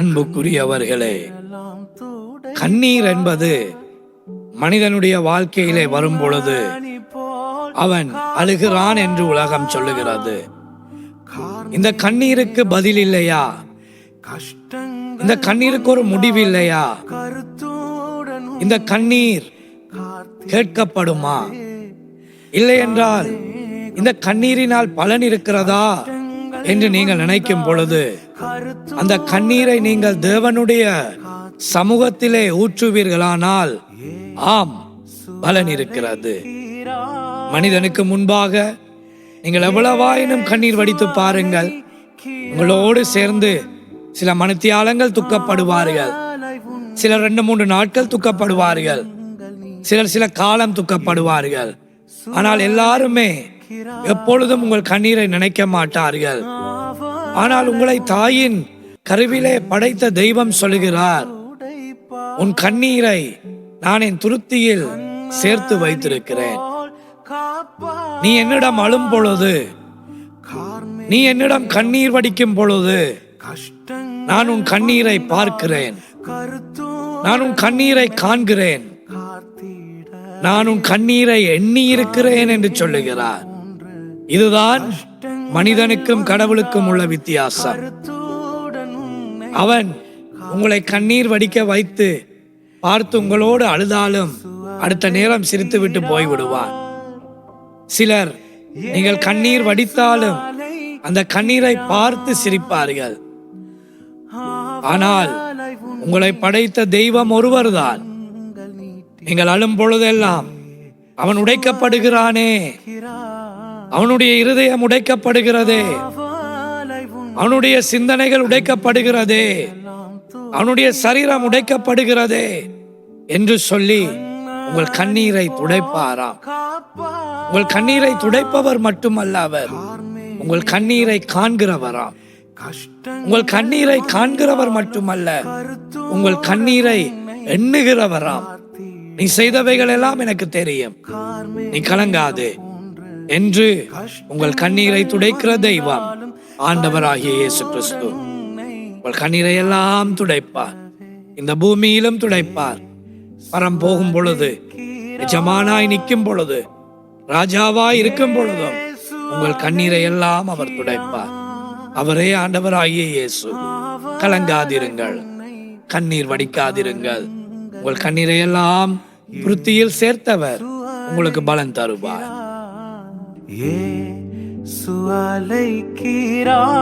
அன்புக்குரியவர்களே கண்ணீர் என்பது மனிதனுடைய வாழ்க்கையிலே வரும் பொழுது அவன் அழுகிறான் என்று உலகம் சொல்லுகிறது. இந்த கண்ணீருக்கு பதில் இல்லையா இந்த கண்ணீருக்கு ஒரு முடிவு இல்லையா இந்த கண்ணீர் கேட்கப்படுமா? இல்லை என்றால் இந்த கண்ணீரினால் பலன் இருக்கிறதா? என்று நீங்கள் நினைக்கும் பொழுது அந்த கண்ணீரை நீங்கள் தேவனுடைய சமூகத்திலே ஊற்றுவீர்களானால் ஆம் பலன் இருக்கிறது. மனிதனுக்கு முன்பாக நீங்கள் எவ்வளவாயினும் கண்ணீர் வடித்து பாருங்கள். உங்களோடு சேர்ந்து சில மனத்தியாலங்கள் துக்கப்படுவார்கள். சிலர் ரெண்டு மூன்று நாட்கள் துக்கப்படுவார்கள். சிலர் சில காலம் துக்கப்படுவார்கள். ஆனால் எல்லாருமே எப்பொழுதும் உங்கள் கண்ணீரை நினைக்க மாட்டார்கள். ஆனால் உங்களை தாயின் கருவிலே படைத்த தெய்வம் சொல்லுகிறார் உன் கண்ணீரை நான் என் துருத்தியில் சேர்த்து வைத்திருக்கிறேன். நீ என்னிடம் அழும் பொழுது நீ என்னிடம் கண்ணீர் வடிக்கும் பொழுது நான் உன் கண்ணீரை பார்க்கிறேன். நான் உன் கண்ணீரை காண்கிறேன். நான் உன் கண்ணீரை எண்ணி இருக்கிறேன் என்று சொல்லுகிறார். இதுதான் மனிதனுக்கும் கடவுளுக்கும் உள்ள வித்தியாசம். அவன் உங்களை கண்ணீர் வடிக்க வைத்து பார்த்து உங்களோடு அழுதாலும் அடுத்த நேரம் சிரித்துவிட்டு போய்விடுவான். சிலர் நீங்கள் கண்ணீர் வடித்தாலும் அந்த கண்ணீரை பார்த்து சிரிப்பார்கள். ஆனால் உங்களை படைத்த தெய்வம் ஒருவர்தான். நீங்கள் அழும் பொழுதெல்லாம் அவன் உடைக்கப்படுகிறானே. அவனுடைய இருதயம் உடைக்கப்படுகிறதே. அவனுடைய சிந்தனைகள் உடைக்கப்படுகிறதே. அவனுடைய சரீரம் உடைக்கப்படுகிறதே என்று சொல்லி உங்கள் கண்ணீரை துடைப்பாராம். உங்கள் கண்ணீரை துடைப்பவர் மட்டுமல்ல அவர். உங்கள் கண்ணீரை காண்கிறவராம். உங்கள் கண்ணீரை காண்கிறவர் மட்டுமல்ல. உங்கள் கண்ணீரை எண்ணுகிறவராம். நீ செய்தவைகள் எல்லாம் எனக்கு தெரியும். நீ கலங்காதே. என்று உங்கள் கண்ணீரை துடைக்கிற தெய்வம் ஆண்டவராகிய இயேசு கிறிஸ்து உங்கள் கண்ணீரை எல்லாம் துடைப்பார். இந்த பூமியிலும் துடைப்பார். பரம் போகும் பொழுது நிஜமானாய் நிற்கும் பொழுது ராஜாவாய் இருக்கும் பொழுதும் உங்கள் கண்ணீரை எல்லாம் அவர் துடைப்பார். அவரே ஆண்டவராகிய இயேசு. கலங்காதிருங்கள். கண்ணீர் வடிக்காதிருங்கள். உங்கள் கண்ணீரை எல்லாம் விருத்தியில் சேர்த்தவர் உங்களுக்கு பலன் தருவார். இயேசு அழைக்கிறார்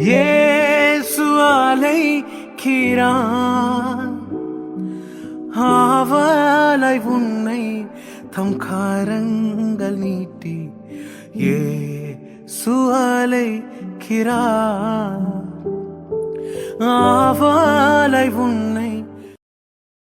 இயேசு அழைக்கிறார் ஆவலை உன்னை தம் காரங்கள் நீட்டி இயேசு அழைக்கிறார் ஆவலை உன்னை